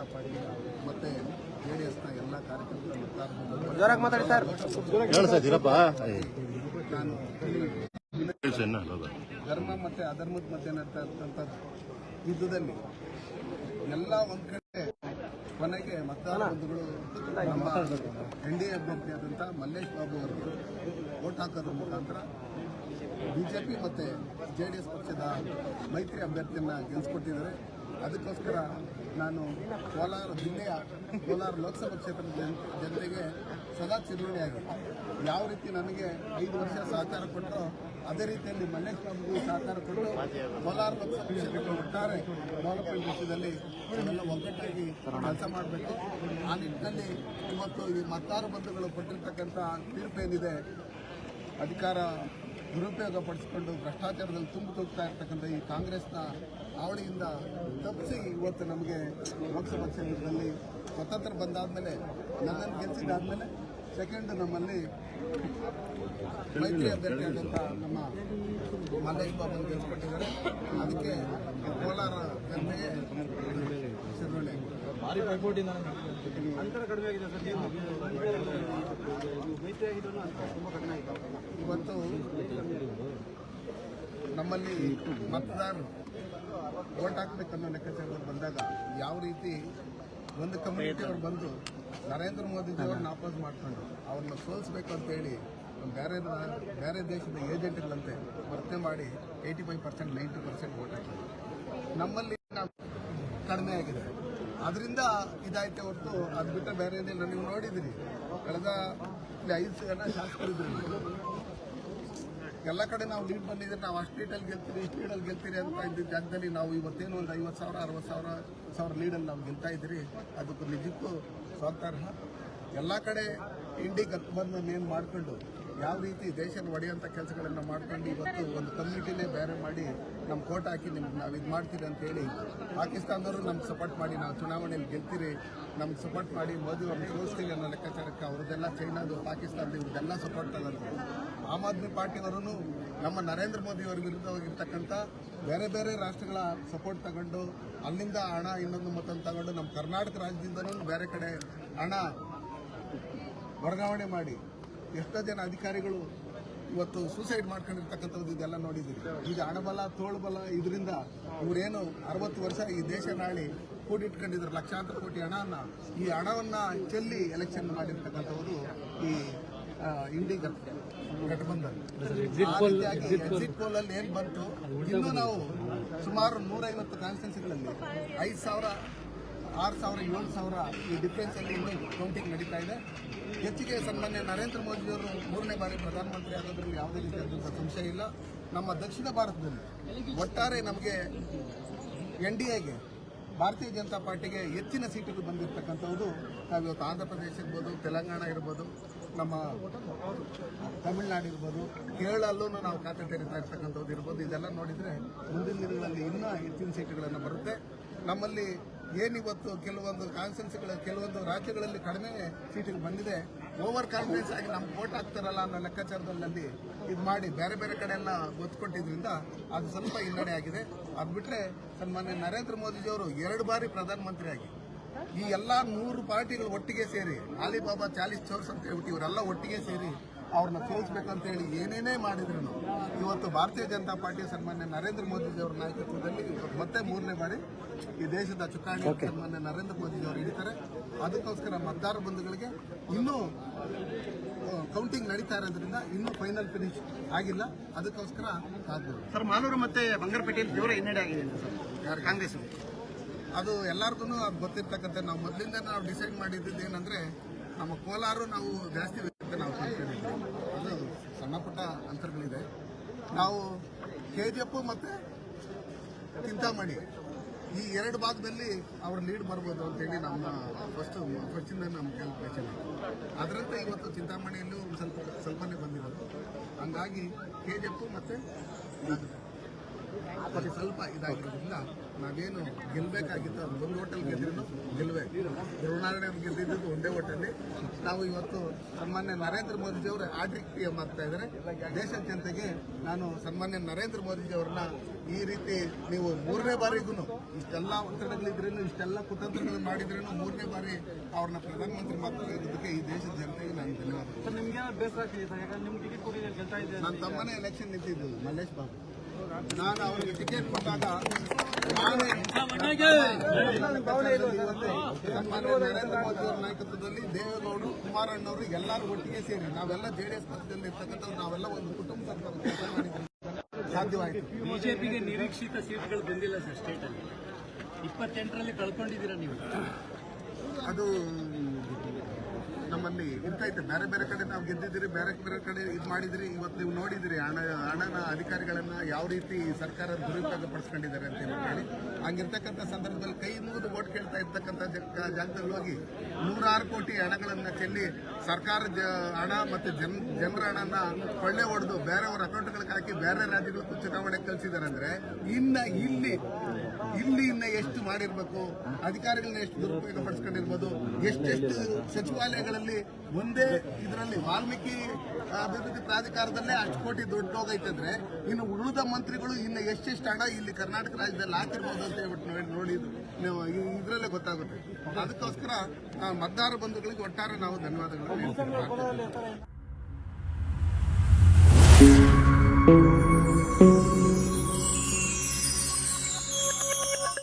Janata party ಮತ್ತು J D ಎಸ್ನ ಎಲ್ಲ ಕಾರ್ಯಕರ್ತರ ಧರ್ಮ ಮತ್ತೆ ಅಧರ್ಮದ ಮಧ್ಯೆ ನಡ್ತಾ ಯುದ್ಧದಲ್ಲಿ ಎಲ್ಲ ಒಂದ್ ಕಡೆ ಕೊನೆಗೆ ಮತದಾನಗಳು ಬಂಧುಗಳು ನಮ್ಮ ಎನ್ ಡಿ ಎ ಅಭ್ಯರ್ಥಿಯಾದಂಥ ಮಲ್ಲೇಶ್ ಬಾಬು ಅವರಿಗೆ ವೋಟ್ ಹಾಕೋದ್ರ ಮುಖಾಂತರ ಬಿಜೆಪಿ ಮತ್ತು ಜೆ ಡಿ ಎಸ್ ಪಕ್ಷದ ಮೈತ್ರಿ ಅಭ್ಯರ್ಥಿಯನ್ನ ಗೆಲ್ಲಿಸ್ಕೊಟ್ಟಿದ್ದಾರೆ ಅದಕ್ಕೋಸ್ಕರ ನಾನು ಕೋಲಾರ ಜಿಲ್ಲೆಯ ಕೋಲಾರ ಲೋಕಸಭಾ ಕ್ಷೇತ್ರದ ಜನ ಜನತೆಗೆ ಸದಾ ಚಿರುಣಿಯಾಗಿ ಯಾವ ರೀತಿ ನನಗೆ ಐದು ವರ್ಷ ಸಹಕಾರ ಕೊಟ್ಟರೋ ಅದೇ ರೀತಿಯಲ್ಲಿ ಮಲ್ಲೇಶ್ ಸಹಕಾರ ಕೊಟ್ಟು ಕೋಲಾರ ಲೋಕಸಭಾ ಕ್ಷೇತ್ರದ ಒಟ್ಟಾರೆ ಡೆವಲಪ್ಮೆಂಟ್ ವಿಷಯದಲ್ಲಿ ನಾವೆಲ್ಲ ಒಗ್ಗಟ್ಟಾಗಿ ಕೆಲಸ ಮಾಡಬೇಕು. ಆ ನಿಟ್ಟಿನಲ್ಲಿ ಇವತ್ತು ಈ ಮತ್ತಾರು ಬಂಧುಗಳು ಕೊಟ್ಟಿರ್ತಕ್ಕಂಥ ತೀರ್ಪೇನಿದೆ ಅಧಿಕಾರ ದುರುಪಯೋಗ ಪಡಿಸಿಕೊಂಡು ಭ್ರಷ್ಟಾಚಾರದಲ್ಲಿ ತುಂಬಿ ತುಗ್ತಾ ಇರ್ತಕ್ಕಂಥ ಈ ಕಾಂಗ್ರೆಸ್ನ ಅವಳಿಯಿಂದ ತಪ್ಪಿಸಿ ಇವತ್ತು ನಮಗೆ ಲೋಕಸಭಾ ಕ್ಷೇತ್ರದಲ್ಲಿ ಸ್ವತಂತ್ರ ಬಂದಾದ್ಮೇಲೆ ನನ್ನನ್ನು ಗೆಲ್ಲಿಸಿದಾದ್ಮೇಲೆ ಸೆಕೆಂಡ್ ನಮ್ಮಲ್ಲಿ ಮೈತ್ರಿ ಅಭ್ಯರ್ಥಿ ಆದಂಥ ನಮ್ಮ ಮಲ್ಲೇಶ್ ಬಾಬು ಗೆಲ್ಸ್ಕೊಟ್ಟಿದ್ದಾರೆ. ಅದಕ್ಕೆ ಕೋಲಾರ ಜನತೆಗೆ ಸಿರುಳ್ಳಿ ಭಾರಿ ಪೈಪೋಟಿ ಅಂತರ ಕಡಿಮೆ ಆಗಿದೆ ಸರ್. ಮೈತ್ರಿ ಆಗಿದ್ರು ತುಂಬ ತುಂಬಾ ಕಡಿಮೆ ಆಗಿದೆ. ಇವತ್ತು ನಮ್ಮಲ್ಲಿ ಮತದಾರರು ವೋಟ್ ಹಾಕ್ಬೇಕನ್ನೋ ಲೆಕ್ಕಾಚಾರದಲ್ಲಿ ಬಂದಾಗ ಯಾವ ರೀತಿ ಒಂದು ಕಮ್ಯುನಿಟಿ ಅವ್ರು ಬಂದು ನರೇಂದ್ರ ಮೋದಿ ಅವ್ರನ್ನ ಅಪೋಸ್ ಮಾಡ್ಕೊಂಡು ಅವ್ರನ್ನ ಸೋಲಿಸ್ಬೇಕು ಅಂತ ಹೇಳಿ ಬೇರೆ ಬೇರೆ ದೇಶದ ಏಜೆಂಟ್ಗಳಂತೆ ವರ್ತನೆ ಮಾಡಿ eighty five percent ninety percent vote ಹಾಕಿದ್ರು. ನಮ್ಮಲ್ಲಿ ಕಡಿಮೆ ಆಗಿದೆ. ಅದರಿಂದ ಇದಾಯ್ತೆ ಹೊರತು ಅದು ಬಿಟ್ಟರೆ ಬೇರೆ ಏನಿಲ್ಲ. ನೀವು ನೋಡಿದ್ದೀರಿ ಕಳೆದ ಐದು ಜನ ಶಾಸಕರಿದ್ರು. ಎಲ್ಲ ಕಡೆ ನಾವು ಲೀಡ್ ಬಂದಿದ್ರೆ ನಾವು ಅಷ್ಟು ಲೀಡಲ್ಲಿ ಗೆಲ್ತೀರಿ ಇಷ್ಟು ಗೆಲ್ತೀರಿ ಅಂತ ಇದ್ದ ಜಾಗದಲ್ಲಿ ನಾವು ಇವತ್ತೇನು ಒಂದು ಐವತ್ತು ಸಾವಿರ, ಅರವತ್ತು ಸಾವಿರ ಸಾವಿರ ಲೀಡಲ್ಲಿ ನಾವು ಗೆಲ್ತಾ ಇದ್ದೀರಿ. ಅದಕ್ಕೂ ನಿಜಕ್ಕೂ ಸ್ವಾಗತಾರ್ಹ. ಎಲ್ಲ ಕಡೆ ಇಂಡಿ ಗತ್ಬಂಧನ ಏನು ಮಾಡಿಕೊಂಡು ಯಾವ ರೀತಿ ದೇಶನ ಒಡೆಯುವಂಥ ಕೆಲಸಗಳನ್ನು ಮಾಡ್ಕೊಂಡು ಇವತ್ತು ಒಂದು ಕಮ್ಯುನಿಟಿನೇ ಬೇರೆ ಮಾಡಿ ನಮ್ಮ ಕೋಟ್ ಹಾಕಿ ನಿಮ್ಗೆ ನಾವು ಇದು ಮಾಡ್ತೀರಿ ಅಂತೇಳಿ ಪಾಕಿಸ್ತಾನದವರು ನಮ್ಗೆ ಸಪೋರ್ಟ್ ಮಾಡಿ ನಾವು ಚುನಾವಣೆಯಲ್ಲಿ ಗೆಲ್ತೀರಿ. ನಮ್ಗೆ ಸಪೋರ್ಟ್ ಮಾಡಿ ಮೋದಿ ಅವ್ರನ್ನ ಸೋಸ್ತೀವಿ ಅನ್ನೋ ಲೆಕ್ಕಾಚಾರಕ್ಕೆ ಅವ್ರದ್ದೆಲ್ಲ ಚೈನಾದು ಪಾಕಿಸ್ತಾನದ ಇವ್ರದ್ದೆಲ್ಲ ಸಪೋರ್ಟ್ ತಗೊಂಡ್ರು. ಆಮ್ ಆದ್ಮಿ ಪಾರ್ಟಿಯವರೂ ನಮ್ಮ ನರೇಂದ್ರ ಮೋದಿ ಅವರ ವಿರುದ್ಧವಾಗಿರ್ತಕ್ಕಂಥ ಬೇರೆ ಬೇರೆ ರಾಷ್ಟ್ರಗಳ ಸಪೋರ್ಟ್ ತಗೊಂಡು ಅಲ್ಲಿಂದ ಹಣ ಇನ್ನೊಂದು ಮತ್ತೊಂದು ತಗೊಂಡು ನಮ್ಮ ಕರ್ನಾಟಕ ರಾಜ್ಯದಿಂದನೂ ಬೇರೆ ಕಡೆ ಹಣ ವರ್ಗಾವಣೆ ಮಾಡಿ ಎಷ್ಟೋ ಜನ ಅಧಿಕಾರಿಗಳು ಇವತ್ತು ಸೂಸೈಡ್ ಮಾಡ್ಕೊಂಡಿರ್ತಕ್ಕಂಥದ್ದು ಇದೆಲ್ಲ ನೋಡಿದ್ದೀವಿ ಈಗ ಹಣಬಲ, ತೋಳುಬಲ ಇದರಿಂದ ಇವರೇನು ಅರವತ್ತು ವರ್ಷ ಈ ದೇಶ ನಾಳಿ ಕೂಡಿಟ್ಕೊಂಡಿದ್ರು ಲಕ್ಷಾಂತರ ಕೋಟಿ ಹಣವನ್ನು ಈ ಹಣವನ್ನು ಚೆಲ್ಲಿ ಎಲೆಕ್ಷನ್ ಮಾಡಿರ್ತಕ್ಕಂಥವ್ರು ಈ ಆ, ಇಂಡಿ ಗಟ್- ಗಠಬಂಧನ್ ಎಕ್ಸಿಟ್ ಪೋಲ್ ಅಲ್ಲಿ ಏನ್ ಬಂತು ಇನ್ನು ನಾವು ಸುಮಾರು ನೂರೈವತ್ತು ಕಾನ್ಸ್ಟಿಟ್ಯೂನ್ಸಿಗಳಲ್ಲಿ ಐದು ಸಾವಿರ ಆರು ಸಾವಿರ ಏಳು ಸಾವಿರ ಈ ಡಿಫ್ರೆನ್ಸ್ ಅಲ್ಲಿ ಕೌಂಟಿಂಗ್ ನಡೀತಾ ಇದೆ ಹೆಚ್ಚಿಗೆ ಸನ್ಮಾನ್ಯ ನರೇಂದ್ರ ಮೋದಿಯವರು ಮೂರನೇ ಬಾರಿ ಪ್ರಧಾನಮಂತ್ರಿ ಆಗೋದ್ರಲ್ಲಿ ಯಾವುದೇ ರೀತಿಯಾದಂಥ ಸಂಶಯ ಇಲ್ಲ ನಮ್ಮ ದಕ್ಷಿಣ ಭಾರತದಲ್ಲಿ ಒಟ್ಟಾರೆ ನಮಗೆ ಎನ್ ಡಿ ಎಗೆ ಭಾರತೀಯ ಜನತಾ ಪಾರ್ಟಿಗೆ ಹೆಚ್ಚಿನ ಸೀಟುಗಳು ಬಂದಿರತಕ್ಕಂಥದ್ದು ನಾವಿವತ್ತು ಆಂಧ್ರ ಪ್ರದೇಶ ಇರ್ಬೋದು ತೆಲಂಗಾಣ ಇರ್ಬೋದು ನಮ್ಮ ತಮಿಳುನಾಡು ಇರ್ಬೋದು ಕೇರಳಲ್ಲೂ ನಾವು ಖಾತೆ ತೆರೀತಾ ಇರ್ತಕ್ಕಂಥದ್ದು ಇರ್ಬೋದು, ಇದೆಲ್ಲ ನೋಡಿದರೆ ಮುಂದಿನ ದಿನಗಳಲ್ಲಿ ಇನ್ನೂ ಹೆಚ್ಚಿನ ಸೀಟುಗಳನ್ನು ಬರುತ್ತೆ. ನಮ್ಮಲ್ಲಿ ಏನಿವತ್ತು ಕೆಲವೊಂದು ಕಾನ್ಸ್ಟೆನ್ಸಿಗಳ ಕೆಲವೊಂದು ರಾಜ್ಯಗಳಲ್ಲಿ ಕಡಿಮೆ ಸೀಟಿಗೆ ಬಂದಿದೆ. ಓವರ್ ಕಾನ್ಫಿಡೆನ್ಸ್ ಆಗಿ ನಮ್ಗೆ ವೋಟ್ ಹಾಕ್ತಾರಲ್ಲ ಅನ್ನೋ ಲೆಕ್ಕಾಚಾರದಲ್ಲಿ ಇದು ಮಾಡಿ ಬೇರೆ ಬೇರೆ ಕಡೆ ಎಲ್ಲ ಅದು ಸ್ವಲ್ಪ ಹಿನ್ನಡೆ ಆಗಿದೆ. ಅದು ಬಿಟ್ಟರೆ ಸನ್ಮಾನ್ಯ ನರೇಂದ್ರ ಮೋದಿಜಿಯವರು ಎರಡು ಬಾರಿ ಪ್ರಧಾನಮಂತ್ರಿ ಆಗಿ ಈ ಎಲ್ಲ ನೂರು ಪಾರ್ಟಿಗಳು ಒಟ್ಟಿಗೆ ಸೇರಿ ಅಲಿಬಾಬಾ ಚಾಲಿಸ್ ಚೋರ್ಸ್ ಅಂತ ಹೇಳ್ಬಿಟ್ಟು ಇವರೆಲ್ಲ ಒಟ್ಟಿಗೆ ಸೇರಿ ಅವ್ರನ್ನ ಸೋಲಿಸ್ಬೇಕಂತ ಅಂತ ಹೇಳಿ ಏನೇನೇ ಮಾಡಿದ್ರು ಇವತ್ತು ಭಾರತೀಯ ಜನತಾ ಪಾರ್ಟಿ ಸನ್ಮಾನ್ಯ ನರೇಂದ್ರ ಮೋದಿಜಿ ಅವರ ನಾಯಕತ್ವದಲ್ಲಿ ಇವತ್ತು ಮತ್ತೆ ಮೂರನೇ ಬಾರಿ ಈ ದೇಶದ ಚುಕ್ಕಾಣಿ ಸನ್ಮಾನ್ಯ ನರೇಂದ್ರ ಮೋದಿಜಿ ಅವರು ಹಿಡಿತಾರೆ. ಅದಕ್ಕೋಸ್ಕರ ಮತದಾರ ಬಂಧುಗಳಿಗೆ ಇನ್ನೂ ಕೌಂಟಿಂಗ್ ನಡೀತಾ ಇರೋದ್ರಿಂದ ಇನ್ನೂ ಫೈನಲ್ ಫಿನಿಶ್ ಆಗಿಲ್ಲ. ಅದಕ್ಕೋಸ್ಕರ ಸರ್ ಮಾಲೂರು ಮತ್ತೆ ಬಂಗಾರಪೇಟೆಯಲ್ಲಿ ಜೋರ ಹಿನ್ನಡೆ ಆಗಿದೆ ಸರ್. ಕಾಂಗ್ರೆಸ್ ಅದು ಎಲ್ಲರಿಗೂ ಅದು ಗೊತ್ತಿರ್ತಕ್ಕಂಥ ನಾವು ಮೊದಲಿಂದ ನಾವು ಡಿಸೈಡ್ ಮಾಡಿದ್ದು ಏನಂದ್ರೆ, ನಮ್ಮ ಕೋಲಾರು ನಾವು ಜಾಸ್ತಿ ನಾವು ತಿಳ್ಕೊಂಡಿದ್ವಿ ಅದು ಸಣ್ಣ ಪುಟ್ಟ ಅಂತರಗಳಿದೆ. ನಾವು ಕೆ ಜಿ ಎಫ್ ಮತ್ತು ಚಿಂತಾಮಣಿ ಈ ಎರಡು ಭಾಗದಲ್ಲಿ ಅವ್ರ ಲೀಡ್ ಬರ್ಬೋದು ಅಂತೇಳಿ ನಮ್ಮ ಫಸ್ಟ್ ಫಸ್ಟಿಂದ ನಮ್ಮ ಕ್ಯಾಲ್ಕುಲೇಷನ್ ಅದರಂತೆ ಇವತ್ತು ಚಿಂತಾಮಣಿಯಲ್ಲೂ ಸ್ವಲ್ಪ, ಸ್ವಲ್ಪನೇ ಬಂದಿರೋದು. ಹಂಗಾಗಿ ಕೆ ಜಿ ಎಫ್ ಮತ್ತು ಅದು ಸ್ವಲ್ಪ ಇದಾಗಿರೋದ್ರಿಂದ ನಾವೇನು ಗೆಲ್ಲಬೇಕಾಗಿತ್ತು ಅದು ಒಂದು ಹೋಟೆಲ್ ಗೆದ್ದಿದ್ದು ಗೆಲ್ಲಬೇಕು ಧ್ರುವನಾರಾಯಣ ಗೆದ್ದಿದ್ದು ಒಂದೇ ಹೋಟೆಲ್ಲಿ ನಾವು ಇವತ್ತು ಸನ್ಮಾನ್ಯ ನರೇಂದ್ರ ಮೋದಿಜಿಯವರು ಆಡ್ರಿಕ್ ಪಿ ಎಂ ಆಗ್ತಾ ಇದ್ದಾರೆ. ದೇಶದ ಜನತೆಗೆ ನಾನು ಸನ್ಮಾನ್ಯ ನರೇಂದ್ರ ಮೋದಿಜಿ ಅವ್ರನ್ನ ಈ ರೀತಿ ನೀವು ಮೂರನೇ ಬಾರಿಗೂ ಇಷ್ಟೆಲ್ಲ ಒತ್ತಡಗಳಿದ್ರೇನು ಇಷ್ಟೆಲ್ಲ ಕುತಂತ್ರಗಳು ಮಾಡಿದ್ರೇನು ಮೂರನೇ ಬಾರಿ ಅವ್ರನ್ನ ಪ್ರಧಾನಮಂತ್ರಿ ಮಾಡ್ಕೊಂಡಿರೋದಕ್ಕೆ ಈ ದೇಶದ ಜನತೆಗೆ ನಾನು ಧನ್ಯವಾದ. ಸರ್ ನಿಮ್ಗೆ ಬೇಸರ ಆಗ್ತಿದೆ ಸರ್? ಯಾಕಂದ್ರೆ ನಿಮ್ಗೆ ಟಿಕೆಟ್ ಕೊಟ್ಟಿದ್ದಾರೆ ಗೆಲ್ತಾ ಇದೆ ನನ್ನ ತಮ್ಮನೇ ಎಲೆಕ್ಷನ್ ನಿಂತಿದ್ದು ಮಲ್ಲೇಶ್ ಬಾಬು. ನಾನು ಅವರಿಗೆ ಟಿಕೆಟ್ ಕೊಟ್ಟಾಗ ನಾನೇ ನರೇಂದ್ರ ಮೋದಿ ಅವರ ನಾಯಕತ್ವದಲ್ಲಿ ದೇವೇಗೌಡರು ಕುಮಾರಣ್ಣವರು ಎಲ್ಲರೂ ಒಟ್ಟಿಗೆ ಸೇರಿ ನಾವೆಲ್ಲ ಜೆಡಿಎಸ್ ಪಕ್ಷದಲ್ಲಿ ಇರ್ತಕ್ಕಂಥ ನಾವೆಲ್ಲ ಒಂದು ಕುಟುಂಬ ಸಾಧ್ಯವಾಯಿತು. ಬಿಜೆಪಿಗೆ ನಿರೀಕ್ಷಿತ ಸೀಟ್ಗಳು ಬಂದಿಲ್ಲ ಸರ್ ಸ್ಟೇಟಲ್ಲಿ ಇಪ್ಪತ್ತೆಂಟರಲ್ಲಿ ಕಳ್ಕೊಂಡಿದ್ದೀರಾ ನೀವು? ಅದು ನಮ್ಮಲ್ಲಿ ಇರ್ತೈತೆ ಬೇರೆ ಬೇರೆ ಕಡೆ ನಾವು ಗೆದ್ದಿದ್ದೀರಿ, ಬೇರೆ ಬೇರೆ ಕಡೆ ಇದು ಮಾಡಿದಿರಿ ಇವತ್ತು ನೀವು ನೋಡಿದಿರಿ ಹಣ, ಹಣನ ಅಧಿಕಾರಿಗಳನ್ನ ಯಾವ ರೀತಿ ಸರ್ಕಾರ ದುರುಪಯೋಗ ಪಡಿಸ್ಕೊಂಡಿದ್ದಾರೆ ಅಂತ ಹೇಳಿ. ಹಂಗಿರ್ತಕ್ಕಂಥ ಸಂದರ್ಭದಲ್ಲಿ ಕೈ ಮುಗಿದು ಓಟ್ ಕೇಳ್ತಾ ಇರ್ತಕ್ಕಂಥ ಜಗ- ಜಾಗದಲ್ಲಿ ಹೋಗಿ ನೂರಾರು ಕೋಟಿ ಹಣಗಳನ್ನ ಚೆಲ್ಲಿ ಸರ್ಕಾರ ಹಣ ಮತ್ತೆ ಜನ, ಜನರ ಹಣನ ಕೊಳ್ಳೆ ಹೊಡೆದು ಬೇರೆಯವ್ರ ಅಕೌಂಟ್ಗಳಿಗೆ ಹಾಕಿ ಬೇರೆ ರಾಜ್ಯಗಳಿಗೂ ಚುನಾವಣೆ ಕಳಿಸಿದ್ದಾರೆ ಅಂದ್ರೆ ಇನ್ನ ಇಲ್ಲಿ ಇಲ್ಲಿ ಇನ್ನ ಎಷ್ಟು ಮಾಡಿರ್ಬೇಕು, ಅಧಿಕಾರಿಗಳನ್ನ ಎಷ್ಟು ದುರುಪಯೋಗ ಪಡಿಸ್ಕೊಂಡಿರ್ಬೋದು ಎಷ್ಟೆಷ್ಟು ಸಚಿವಾಲಯಗಳಲ್ಲಿ ಒಂದೇ ಇದರಲ್ಲಿ ವಾಲ್ಮೀಕಿ ಅಭಿವೃದ್ಧಿ ಪ್ರಾಧಿಕಾರದಲ್ಲೇ ಅಷ್ಟು ಕೋಟಿ ದುಡ್ಡು ಹೋಗೈತಂದ್ರೆ ಇನ್ನು ಉಳಿದ ಮಂತ್ರಿಗಳು ಇನ್ನು ಎಷ್ಟೆಷ್ಟು ಹಣ ಇಲ್ಲಿ ಕರ್ನಾಟಕ ರಾಜ್ಯದಲ್ಲಿ ಹಾಕಿರ್ಬೋದು ಅಂತ ಹೇಳ್ಬಿಟ್ಟು ನೋಡಿ ನೀವು ಇದರಲ್ಲೇ ಗೊತ್ತಾಗುತ್ತೆ ಅದಕ್ಕೋಸ್ಕರ ಮತದಾರ ಬಂಧುಗಳಿಗೆ ಒಟ್ಟಾರೆ ನಾವು ಧನ್ಯವಾದಗಳು.